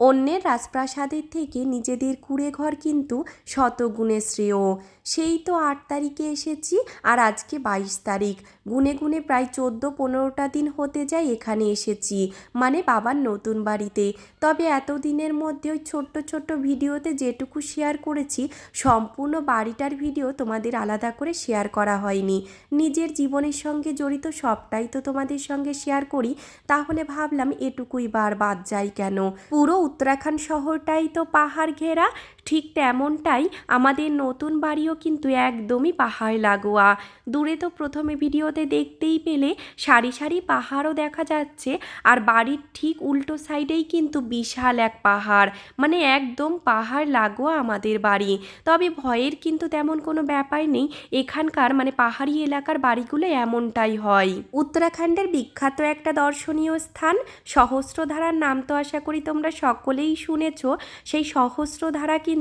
অন্যের রাজপ্রাসাদের থেকে নিজেদের কুঁড়ে ঘর কিন্তু শতগুণে শ্রেয়। সেই তো আট তারিখে এসেছি আর আজকে বাইশ তারিখ। গুনে গুনে প্রায় চোদ্দ পনেরোটা দিন হতে যায় এখানে এসেছি মানে বাবার নতুন বাড়িতে। তবে এতদিনের মধ্যে ওই ছোট্ট ছোট্ট ভিডিওতে যেটুকু শেয়ার করেছি, সম্পূর্ণ বাড়িটার ভিডিও তোমাদের আলাদা করে শেয়ার করা হয়নি। নিজের জীবনের সঙ্গে জড়িত সবটাই তো তোমাদের সঙ্গে শেয়ার করি, তাহলে ভাবলাম এটুকুই বার বাদ যায় কেন? পুরো উত্তরাখণ্ড শহরটাই তো পাহাড় ঘেরা ঠিক তেমনটাই আমাদের নতুন বাড়িও কিন্তু একদমই পাহাড় লাগোয়া। দূরে তো প্রথমে ভিডিওতে দেখতেই পেলে সারি সারি পাহাড়ও দেখা যাচ্ছে আর বাড়ির ঠিক উল্টো সাইডেই কিন্তু বিশাল এক পাহাড়। মানে একদম পাহাড় লাগোয়া আমাদের বাড়ি। তবে ভয়ের কিন্তু তেমন কোনো ব্যাপার নেই, এখানকার মানে পাহাড়ি এলাকার বাড়িগুলো এমনটাই হয়। উত্তরাখণ্ডের বিখ্যাত একটা দর্শনীয় স্থান, সহস্রধারার নাম তো আশা করি তোমরা সকলেই শুনেছ, সেই সহস্রধারা কিন্তু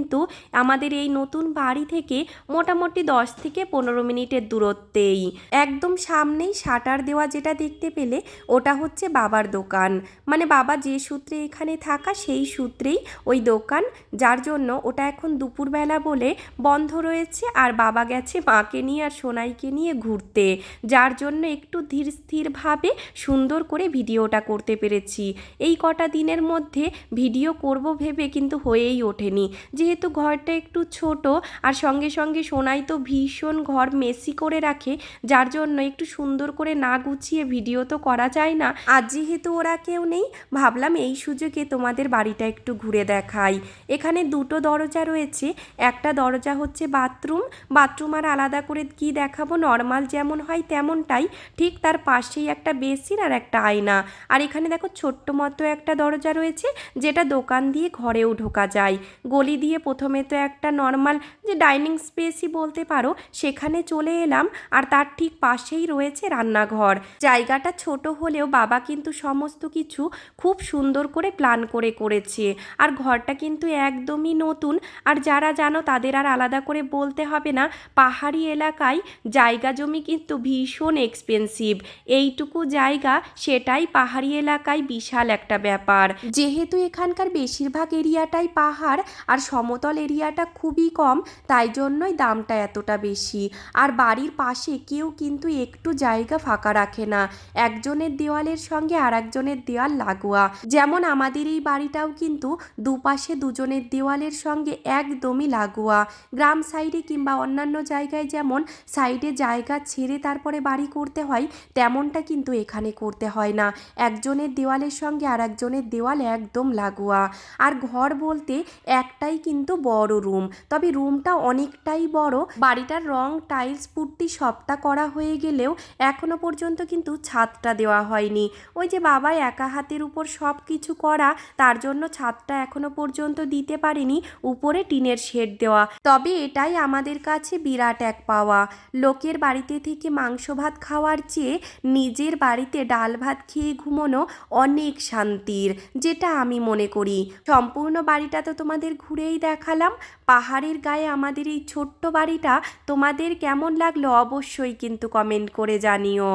আমাদের এই নতুন বাড়ি থেকে মোটামুটি দশ থেকে পনেরো মিনিটের দূরত্বেই। একদম সামনেই শাটার দেওয়া যেটা দেখতে পেলে ওটা হচ্ছে বাবার দোকান। মানে বাবা যে সূত্রে এখানে থাকা সেই সূত্রেই ওই দোকান, যার জন্য ওটা এখন দুপুরবেলা বলে বন্ধ রয়েছে আর বাবা গেছে মাকে নিয়ে আর সোনাইকে নিয়ে ঘুরতে। যার জন্য একটু ধীর স্থিরভাবে সুন্দর করে ভিডিওটা করতে পেরেছি। এই কটা দিনের মধ্যে ভিডিও করব ভেবে কিন্তু হয়েই ওঠেনি। যেহেতু ঘরটা একটু ছোট, আর সঙ্গে সঙ্গে সোনাই তো ভীষণ ঘর মেসি করে রাখে, যার জন্য একটু সুন্দর করে না গুছিয়ে ভিডিও তো করা যায় না। আর যেহেতু ওরা কেউ নেই, ভাবলাম এই সুযোগে তোমাদের বাড়িটা একটু ঘুরে দেখাই। এখানে দুটো দরজা রয়েছে, একটা দরজা হচ্ছে বাথরুম বাথরুম আর আলাদা করে কি দেখাবো, নর্মাল যেমন হয় তেমনটাই, ঠিক তার পাশেই একটা বেসিন আর একটা আয়না। আর এখানে দেখো ছোট্ট মতো একটা দরজা রয়েছে, যেটা দোকান দিয়ে ঘরেও ঢোকা যায়। গলি দিয়ে প্রথমে তো একটা নর্মাল যে ডাইনিং স্পেসই বলতে পারো, সেখানে চলে এলাম। আর তার ঠিক পাশেই রয়েছে রান্নাঘর। জায়গাটা ছোট হলেও বাবা কিন্তু সমস্ত কিছু খুব সুন্দর করে প্ল্যান করে করেছে। আর ঘরটা কিন্তু একদমই নতুন। আর যারা জানো, তাদের আর আলাদা করে বলতে হবে না, পাহাড়ি এলাকায় জায়গা জমি কিন্তু ভীষণ এক্সপেন্সিভ এইটুকু জায়গা, সেটাই পাহাড়ি এলাকায় বিশাল একটা ব্যাপার। যেহেতু এখানকার বেশিরভাগ এরিয়াটাই পাহাড়, আর সমতল এরিয়াটা খুবই কম, তাই জন্যই দামটা এতটা বেশি। আর বাড়ির পাশে কেউ কিন্তু একটু জায়গা ফাঁকা রাখে না। একজনের দেওয়ালের সঙ্গে আর একজনের দেওয়াল লাগোয়া। যেমন আমাদের এই বাড়িটাও কিন্তু দুপাশে দুজনের দেওয়ালের সঙ্গে একদমই লাগোয়া। গ্রাম সাইডে কিংবা অন্যান্য জায়গায় যেমন সাইডে জায়গা ছেড়ে তারপরে বাড়ি করতে হয়, তেমনটা কিন্তু এখানে করতে হয় না। একজনের দেওয়ালের সঙ্গে আর একজনের দেওয়াল একদম লাগোয়া। আর ঘর বলতে একটাই কিন্তু বড় রুম। তবে রুমটা অনেকটাই বড়। বাড়িটার রং, টাইলস, পুট্টি সবটা করা হয়ে গেলেও এখনও পর্যন্ত কিন্তু ছাদটা দেওয়া হয়নি। ওই যে বাবা একা হাতের উপর সব কিছু করা, তার জন্য ছাদটা এখনও পর্যন্ত দিতে পারেনি। উপরে টিনের শেড দেওয়া। তবে এটাই আমাদের কাছে বিরাট এক পাওয়া। লোকের বাড়িতে থেকে মাংস ভাত খাওয়ার চেয়ে নিজের বাড়িতে ডাল ভাত খেয়ে ঘুমোনো অনেক শান্তির, যেটা আমি মনে করি। সম্পূর্ণ বাড়িটা তো তোমাদের ঘুরেই দেখালাম। পাহাড়ের গায়ে আমাদের এই ছোট্ট বাড়িটা তোমাদের কেমন লাগল অবশ্যই কিন্তু কমেন্ট করে জানিও।